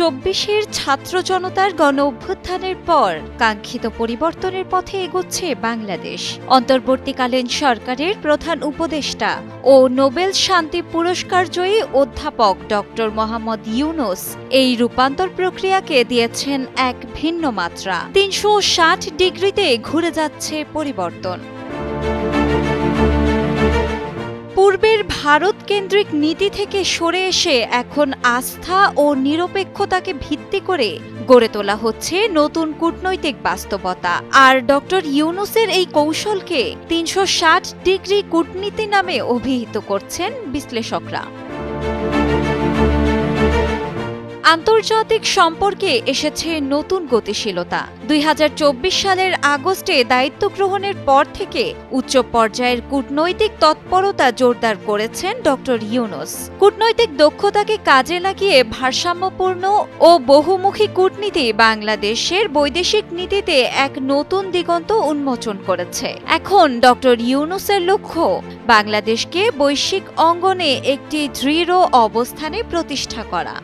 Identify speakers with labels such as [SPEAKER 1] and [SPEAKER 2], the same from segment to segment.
[SPEAKER 1] চব্বিশের ছাত্র জনতার গণ অভ্যুত্থানের পর কাঙ্ক্ষিত পরিবর্তনের পথে এগোচ্ছে বাংলাদেশ। অন্তর্বর্তীকালীন সরকারের প্রধান উপদেষ্টা ও নোবেল শান্তি পুরস্কার জয়ী অধ্যাপক ডক্টর মোহাম্মদ ইউনুস এই রূপান্তর প্রক্রিয়াকে দিয়েছেন এক ভিন্ন মাত্রা। তিনশো ষাট ডিগ্রিতে ঘুরে যাচ্ছে পরিবর্তন। পূর্বের ভারত কেন্দ্রিক নীতি থেকে সরে এসে এখন আস্থা ও নিরপেক্ষতাকে ভিত্তি করে গড়ে তোলা হচ্ছে নতুন কূটনৈতিক বাস্তবতা। আর ডক্টর ইউনুসের এই কৌশলকে তিনশো ষাট ডিগ্রি কূটনীতি নামে অভিহিত করছেন বিশ্লেষকরা। আন্তর্জাতিক সম্পর্কে এসেছে নতুন গতিশীলতা। দুই হাজার চব্বিশ সালের আগস্টে দায়িত্ব গ্রহণের পর থেকে উচ্চ পর্যায়ের কূটনৈতিক তৎপরতা জোরদার করেছেন ডক্টর ইউনুস। কূটনৈতিক দক্ষতাকে কাজে লাগিয়ে ভারসাম্যপূর্ণ ও বহুমুখী কূটনীতি বাংলাদেশের বৈদেশিক নীতিতে এক নতুন দিগন্ত উন্মোচন করেছে। এখন ডক্টর ইউনুসের লক্ষ্য, বাংলাদেশকে বৈশ্বিক অঙ্গনে একটি দৃঢ় অবস্থানে প্রতিষ্ঠা করা।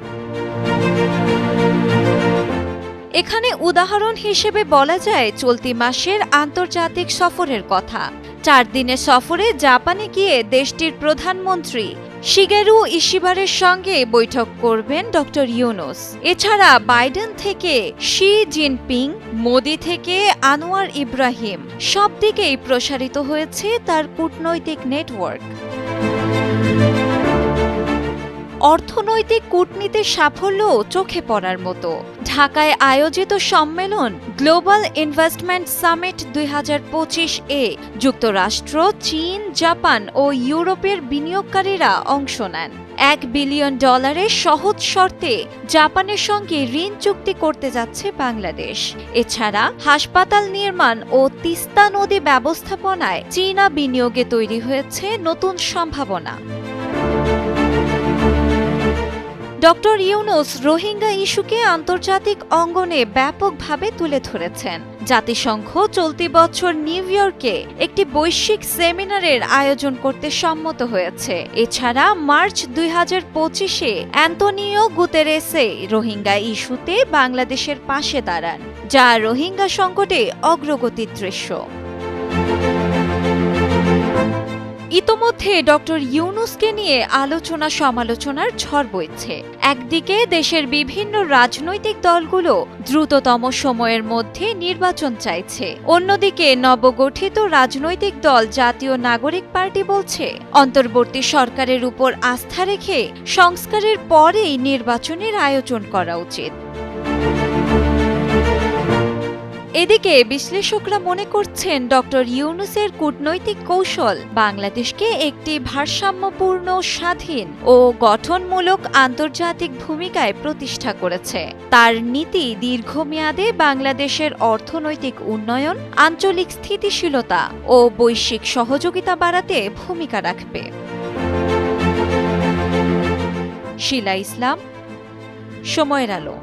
[SPEAKER 1] এখানে উদাহরণ হিসেবে বলা যায় চলতি মাসের আন্তর্জাতিক সফরের কথা। চার দিনের সফরে জাপানে গিয়ে দেশটির প্রধানমন্ত্রী শিগেরু ইশিবারের সঙ্গে বৈঠক করবেন ডক্টর ইউনুস। এছাড়া বাইডেন থেকে শি জিনপিং, মোদি থেকে আনোয়ার ইব্রাহিম সব দিকেই প্রসারিত হয়েছে তার কূটনৈতিক নেটওয়ার্ক। অর্থনৈতিক কূটনীতির সাফল্য চোখে পড়ার মতো। ঢাকায় আয়োজিত সম্মেলন গ্লোবাল ইনভেস্টমেন্ট সামিট দুই হাজার পঁচিশ এ যুক্তরাষ্ট্র, চীন, জাপান ও ইউরোপের বিনিয়োগকারীরা অংশ নেন। এক বিলিয়ন ডলারের সহজ শর্তে জাপানের সঙ্গে ঋণ চুক্তি করতে যাচ্ছে বাংলাদেশ। এছাড়া হাসপাতাল নির্মাণ ও তিস্তা নদী ব্যবস্থাপনায় চীনা বিনিয়োগে তৈরি হয়েছে নতুন সম্ভাবনা। ডক্টর ইউনুস রোহিঙ্গা ইস্যুকে আন্তর্জাতিক অঙ্গনে ব্যাপকভাবে তুলে ধরেছেন। জাতিসংঘ চলতি বছর নিউ ইয়র্কে একটি বৈশ্বিক সেমিনারের আয়োজন করতে সম্মত হয়েছে। এছাড়া মার্চ দুই হাজার পঁচিশে অ্যান্তনিও গুতেরেসে রোহিঙ্গা ইস্যুতে বাংলাদেশের পাশে দাঁড়ান, যা রোহিঙ্গা সংকটে অগ্রগতির দৃশ্য। ইতোমধ্যে ডক্টর ইউনুসকে নিয়ে আলোচনা সমালোচনার ঝড় বইছে। একদিকে দেশের বিভিন্ন রাজনৈতিক দলগুলো দ্রুততম সময়ের মধ্যে নির্বাচন চাইছে। অন্যদিকে নবগঠিত রাজনৈতিক দল জাতীয় নাগরিক পার্টি বলছে, অন্তর্বর্তী সরকারের উপর আস্থা রেখে সংস্কারের পরেই নির্বাচনের আয়োজন করা উচিত। এদিকে বিশ্লেষকরা মনে করছেন ডক্টর ইউনুসের কূটনৈতিক কৌশল বাংলাদেশকে একটি ভারসাম্যপূর্ণ, স্বাধীন ও গঠনমূলক আন্তর্জাতিক ভূমিকায় প্রতিষ্ঠা করেছে। তার নীতি দীর্ঘমেয়াদে বাংলাদেশের অর্থনৈতিক উন্নয়ন, আঞ্চলিক স্থিতিশীলতা ও বৈশ্বিক সহযোগিতা বাড়াতে ভূমিকা রাখবে। শিলা ইসলাম, সময়ের আলো।